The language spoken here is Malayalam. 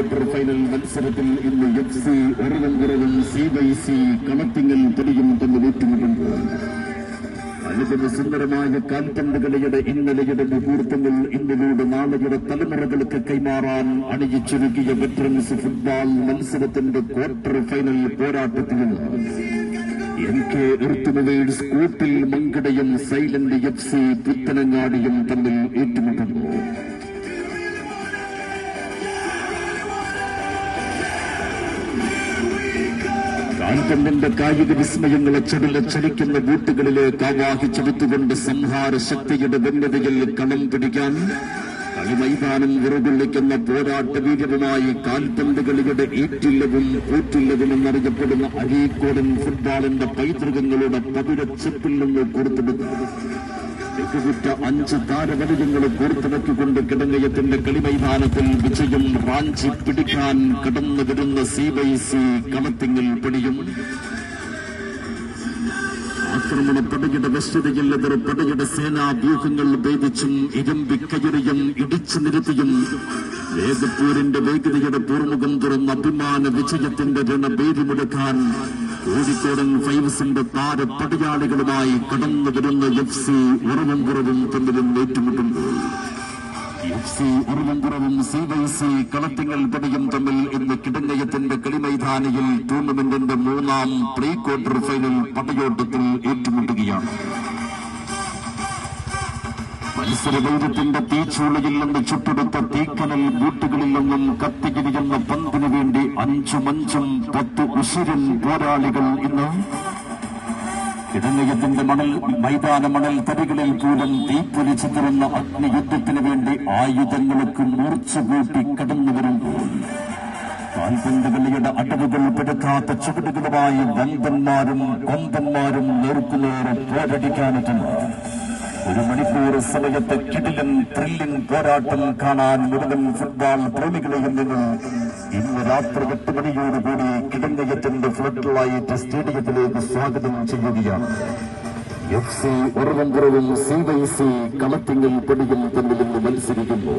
ക്വാർട്ടർ ഫൈനൽ മത്സരത്തിൽ ഇന്ന് എഫ് സി ഉറവൻകുറവും സി ബൈ സി കളത്തിങ്ങൽ തൊടിയും തമ്മിൽ ഏറ്റുമുട്ടുമ്പോൾ അനുപമ സുന്ദരമായ കാൽപന്ത് കളിയുടെ ഇന്നലെയുടെ മുഹൂർത്തങ്ങൾ ഇന്നിലൂടെ നാളെയുടെ തലമുറകൾക്ക് കൈമാറാൻ അണിയിച്ചൊരുക്കിയ വെറ്ററൻസ് ഫുട്ബോൾ മത്സരത്തിന്റെ ക്വാർട്ടർ ഫൈനൽ പോരാട്ടത്തിൽ എം കെ എർത്തുമവേഴ്സ് കൂട്ടിൽ മങ്കടയും സൈലന്റ് എഫ് സി പുത്തനങ്ങാടിയും തമ്മിൽ ഏറ്റുമുട്ടുന്നു കാൽപന്തിന്റെ കായിക വിസ്മയങ്ങളെ ചടിലച്ചടിക്കുന്ന ബൂട്ടുകളിലേക്ക് ആവാഹിച്ചെടുത്തുകൊണ്ട് സംഹാര ശക്തിയുടെ ഭിന്നതയിൽ കണം പിടിക്കാൻ കളിമൈതാനം വിറകൊള്ളിക്കുന്ന പോരാട്ട വീര്യവുമായി കാൽപന്ത് കളിയുടെ ഈറ്റില്ലവും എന്നറിയപ്പെടുന്ന അരീക്കോടൻ ഫുട്ബോളിന്റെ പൈതൃകങ്ങളുടെ പതിരച്ചപ്പിൽ നിന്ന് കൊടുത്തെടുത്തു മികവുറ്റ അഞ്ച് താരവലിയങ്ങൾ കോർത്തിണക്കിക്കൊണ്ട് കിടങ്ങയത്തിന്റെ കളിമൈതാനത്തിൽ വിജയം റാഞ്ചി പിടിക്കാൻ കടന്നു വരുന്ന സി ബൈ സി കളത്തിങ്ങിൽ പിടിയും ആക്രമണ പടയുടെ വശ്യതയില്ലെതിർ പടയുടെ സേനാ വ്യൂഹങ്ങൾ ഭേദിച്ചും ഇരുമ്പിക്കയറിയും ഇടിച്ചു നിരത്തിയും വേഗപ്പൂരിന്റെ വേഗതയുടെ പൂർമുഖം തുറന്ന അഭിമാന വിജയത്തിന്റെ രണ മുടക്കാൻ കോഴിക്കോടൻ ഫൈവസിന്റെ താര പടയാളികളുമായി കടന്നു വരുന്ന എഫ് സി ഉറവും കുറവും തമ്മിലും ഏറ്റുമുട്ടുമ്പോൾ എഫ് സി ഉറവൻപുറവും സി വൈ സി കളത്തിങ്ങൽ പടിയും തമ്മിൽ ഇന്ന് കിടങ്ങയത്തിന്റെ കളിമൈതാനിയിൽ ടൂർണമെന്റിന്റെ മൂന്നാം പ്രീ ക്വാർട്ടർ ഫൈനൽ പടയോട്ടത്തിൽ ഏറ്റുമുട്ടുകയാണ്. മത്സരവൈരത്തിന്റെ തീച്ചൂളയിൽ നിന്ന് ചുട്ടെടുത്ത തീക്കനൽ ബൂട്ടുകളിൽ നിന്നും കത്തികിരിയുന്ന പന്തിനു വേണ്ടി അഞ്ചും അഞ്ചും പത്ത് ഉശിരൻ പോരാളികൾ ഇന്ന് ഇടനയത്തിന്റെ മണൽ മൈതാന മണൽ തരികളിൽ പോലും തീപ്പൊലിച്ചു തരുന്ന അഗ്നിയുദ്ധത്തിന് വേണ്ടി ആയുധങ്ങൾക്ക് മൂർച്ച കൂട്ടി കടന്നു വരുമ്പോൾ കാൽപന്ത് കളിയുടെ അടവുകൾ പെടുക്കാത്ത ചുവടുകളുമായി വമ്പന്മാരും കൊമ്പന്മാരും നേർക്കുനേരെ പോരടിക്കാനെത്തുന്ന. ഒരു മണിക്കൂർ സമയത്തെ കിടിലൻ ത്രില്ലിൻ പോരാട്ടം കാണാൻ മുഴുവൻ ഫുട്ബോൾ പ്രേമികളെയും നിങ്ങൾ ഇന്ന് രാത്രി എട്ട് മണിയോടുകൂടി കിടങ്ങയത്തിന്റെ ഫ്ലഡ് ലൈറ്റ് സ്റ്റേഡിയത്തിലേക്ക് സ്വാഗതം ചെയ്യുകയാണ്. എഫ് സി ഉറവൻപുറവും സി വൈ സി കളത്തിങ്ങൽ പടിയും തമ്മിൽ മത്സരിക്കുന്നു.